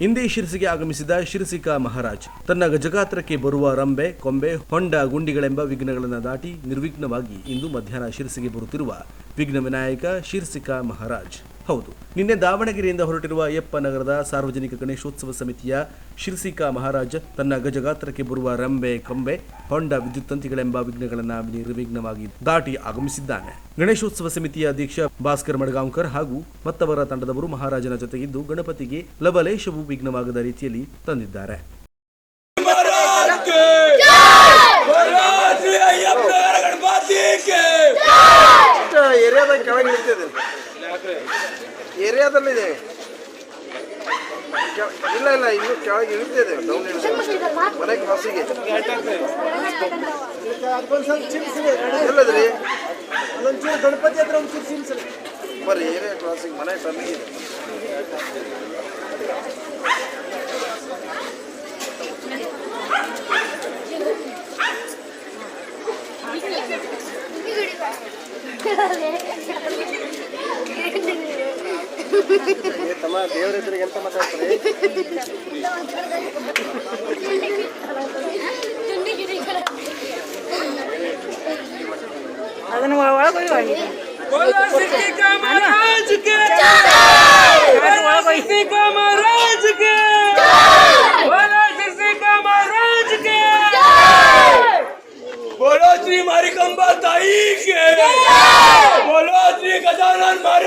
ಹಿಂದೆ ಶಿರಸಿಗೆ ಆಗಮಿಸಿದ ಶಿರಸಿಕ ಮಹಾರಾಜ್ ತನ್ನ ಗಜಗಾತ್ರಕ್ಕೆ ಬರುವ ರಂಬೆ, ಕೊಂಬೆ, ಹೊಂಡ ಗುಂಡಿಗಳೆಂಬ ವಿಘ್ನಗಳನ್ನು ದಾಟಿ ನಿರ್ವಿಘ್ನವಾಗಿ ಇಂದು ಮಧ್ಯಾಹ್ನ ಶಿರಸಿಗೆ ಬರುತ್ತಿರುವ ವಿಘ್ನ ವಿನಾಯಕ ಶಿರಸಿಕ ಮಹಾರಾಜ್. ಹೌದು. ನಿನ್ನೆ ದಾವಣಗೆರೆಯಿಂದ ಹೊರಟಿರುವ ಅಯ್ಯಪ್ಪ ನಗರದ ಸಾರ್ವಜನಿಕ ಗಣೇಶೋತ್ಸವ ಸಮಿತಿಯ ಶಿರ್ಸಿಕಾ ಮಹಾರಾಜ ತನ್ನ ಗಜಗಾತ್ರಕ್ಕೆ ಬರುವ ರಂಬೆ ಕಂಬೆ, ಹೊಂಡ ವಿದ್ಯುತ್ ತಂತಿಗಳೆಂಬ ವಿಘ್ನಗಳನ್ನು ನಿರ್ವಿಘ್ನವಾಗಿ ದಾಟಿ ಆಗಮಿಸಿದ್ದಾನೆ. ಗಣೇಶೋತ್ಸವ ಸಮಿತಿಯ ಅಧ್ಯಕ್ಷ ಭಾಸ್ಕರ್ ಮಡಗಾಂವ್ಕರ್ ಹಾಗೂ ಮತ್ತವರ ತಂಡದವರು ಮಹಾರಾಜನ ಜೊತೆಗಿದ್ದು ಗಣಪತಿಗೆ ಲವಲೇಶವು ವಿಘ್ನವಾಗದ ರೀತಿಯಲ್ಲಿ ತಂದಿದ್ದಾರೆ. ಇಲ್ಲ ಇಲ್ಲ, ಇನ್ನು ಕೆಳಗೆ ಇಳಿತಿದೆ ಡೌನ್ ಇಳಿತಿದೆ ಮನೆ ಕ್ರಾಸಿಗೆ ಎಲ್ಲದ್ರಿ ಗಣಪತಿ ಹತ್ರ ಒಂಚೂರು ಚಿಮ್ಸಿ ಬರೀ ಏನೇ ಕ್ರಾಸಿಗೆ ಮನೆ ಟರ್ನಿಗೆ ತಮ್ಮ ದೇವ್ರ ಹೆಸರಿಗೆ ಎಂತ ಮಾತಾಡ್ತಾರೆ ಅದನ್ನು ಒಳಗೆ बोलो सिद्धि का महाराज के बोलो सिद्धि का महाराज के बोलो सिद्धि का महाराज के बोलो श्री मारिकंबा ताई के बोलो श्री गजानन महाराज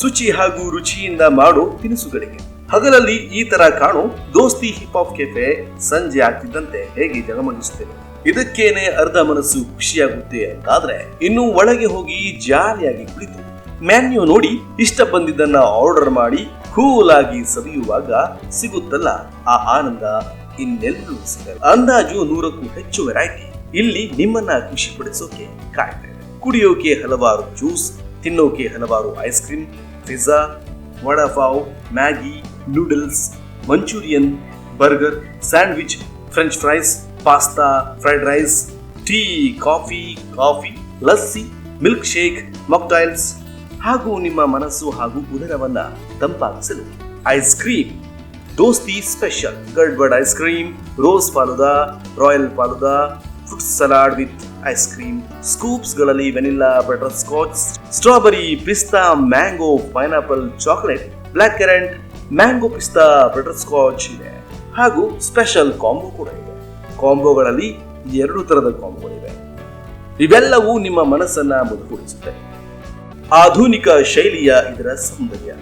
ಶುಚಿ ಹಾಗೂ ರುಚಿಯಿಂದ ಮಾಡೋ ತಿನಿಸುಗಳಿಗೆ. ಹಗಲಲ್ಲಿ ಈ ತರ ಕಾಣೋ, ದೋಸ್ತಿ ಹಿಪ್ ಹಾಪ್ ಕೆಫೆ ಸಂಜೆ ಆಗ್ತಿದ್ದಂತೆ ಹೇಗೆ ಜಗಮಗಿಸುತ್ತೇನೆ ಇದಕ್ಕೇನೆ ಅರ್ಧ ಮನಸ್ಸು ಖುಷಿಯಾಗುತ್ತೆ ಅಂತಾದ್ರೆ, ಇನ್ನು ಒಳಗೆ ಹೋಗಿ ಜಾರಿಯಾಗಿ ಕುಳಿತು. ಮ್ಯಾನ್ಯೂ ನೋಡಿ, ಇಷ್ಟ ಬಂದಿದ್ದನ್ನ ಆರ್ಡರ್ ಮಾಡಿ ಕೂಲ್ ಆಗಿ ಸವಿಯುವಾಗ ಸಿಗುತ್ತಲ್ಲ ಆ ಆನಂದ ಇನ್ನೆಲ್ಲೂ ಸಿಗಲ್ಲ. ಅಂದಾಜು ನೂರಕ್ಕೂ ಹೆಚ್ಚು ವೆರೈಟಿ ಇಲ್ಲಿ ನಿಮ್ಮನ್ನ ಖುಷಿ ಪಡಿಸೋಕೆ ಕಾಯ್ತಾ ಕುಡಿಯೋಕೆ ಹಲವಾರು ಜ್ಯೂಸ್ ತಿನ್ನೋಕೆ ಹಲವಾರು ice cream pizza, vada pav, Maggi, noodles, Manchurian, burger, sandwich, French fries, pasta, fried rice, tea, coffee coffee, lassi, milk shake mocktails ಹಾಗೂ ನಿಮ್ಮ ಮನಸ್ಸು ಹಾಗೂ ಉದರವನ್ನ ತಂಪಾಗಿಸಲು ice cream. Dosti special. Gadbad ice cream, rose falooda royal falooda fruit salad with ice cream ಸ್ಕೂಪ್ಸ್ಗಳಲ್ಲಿ vanilla butter scotch strawberry pista mango pineapple chocolate black currant mango pista butter scotch ಇದೆ. ಹಾಗೂ special combo ಕೂಡ ಇದೆ. ಕಾಂಬೋಗಳಲ್ಲಿ ಎರಡು ತರದ ಕಾಂಬೋಗಳಿವೆ ಇವೆಲ್ಲವೂ ನಿಮ್ಮ ಮನಸ್ಸನ್ನ ಮುದುಗೂಡಿಸುತ್ತೆ ಆಧುನಿಕ ಶೈಲಿಯ ಇದರ ಸೌಂದರ್ಯ.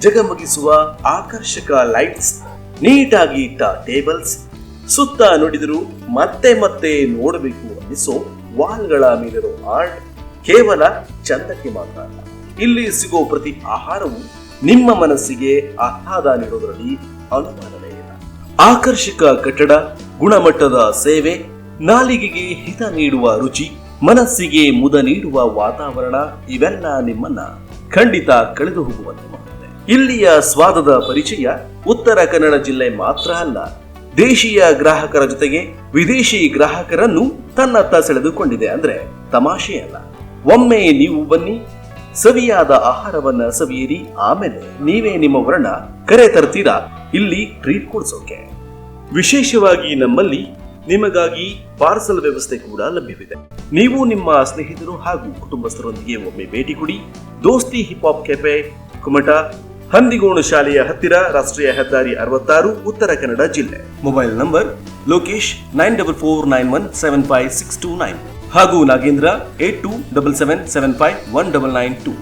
ಜಗಮಗಿಸುವ ಆಕರ್ಷಕ ಲೈಟ್ಸ್ ನೀಟಾಗಿ ಇಟ್ಟ ಟೇಬಲ್ಸ್ ಸುತ್ತ ನುಡಿದರೂ ಮತ್ತೆ ಮತ್ತೆ ನೋಡಬೇಕು ಅನ್ನಿಸೋ ವಾಲ್ಗಳ ಮೇಲಿರೋ ಆರ್ಟ್ ಕೇವಲ ಚಂದಕ್ಕೆ ಮಾತ್ರ ಅಲ್ಲ. ಇಲ್ಲಿ ಸಿಗೋ ಪ್ರತಿ ಆಹಾರವು ನಿಮ್ಮ ಮನಸ್ಸಿಗೆ ಆಹ್ಲಾದ ನೀಡೋದರಲ್ಲಿ ಅನುಮಾನವೇ ಇಲ್ಲ. ಆಕರ್ಷಕ ಕಟ್ಟಡ, ಗುಣಮಟ್ಟದ ಸೇವೆ, ನಾಲಿಗೆಗೆ ಹಿತ ನೀಡುವ ರುಚಿ, ಮನಸ್ಸಿಗೆ ಮುದ ನೀಡುವ ವಾತಾವರಣ ಇವೆಲ್ಲ ನಿಮ್ಮನ್ನ ಖಂಡಿತ ಕಳೆದು ಹೋಗುವಂತೆ ಮಾಡುತ್ತೆ. ಇಲ್ಲಿಯ ಸ್ವಾದದ ಪರಿಚಯ ಉತ್ತರ ಕನ್ನಡ ಜಿಲ್ಲೆ ಮಾತ್ರ ಅಲ್ಲ. ದೇಶೀಯ ಗ್ರಾಹಕರ ಜೊತೆಗೆ ವಿದೇಶಿ ಗ್ರಾಹಕರನ್ನು ತನ್ನತ್ತ ಸೆಳೆದುಕೊಂಡಿದೆ ಅಂದ್ರೆ ತಮಾಷೆ ಅಲ್ಲ. ಒಮ್ಮೆ ನೀವು ಬನ್ನಿ, ಸವಿಯಾದ ಆಹಾರವನ್ನ ಸವಿಯಿರಿ, ಆಮೇಲೆ ನೀವೇ ನಿಮ್ಮ ವರ್ಣ ಕರೆ ತರ್ತೀರಾ? ಇಲ್ಲಿ ಟ್ರೀಟ್ ಕೊಡ್ಸೋಕೆ. ವಿಶೇಷವಾಗಿ ನಮ್ಮಲ್ಲಿ ನಿಮಗಾಗಿ ಪಾರ್ಸಲ್ ವ್ಯವಸ್ಥೆ ಕೂಡ ಲಭ್ಯವಿದೆ. ನೀವು ನಿಮ್ಮ ಸ್ನೇಹಿತರು ಹಾಗೂ ಕುಟುಂಬಸ್ಥರೊಂದಿಗೆ ಒಮ್ಮೆ ಭೇಟಿ ಕೊಡಿ. Dosti hip hop cafe Kumta, Handigona ಶಾಲೆಯ ಹತ್ತಿರ, ರಾಷ್ಟ್ರೀಯ ಹೆದ್ದಾರಿ ಅರವತ್ತಾರು, ಉತ್ತರ ಕನ್ನಡ ಜಿಲ್ಲೆ. Mobile number Lokesh nine double four nine one seven five six two nine ಹಾಗೂ Nagendra eight two double seven seven five one double nine two.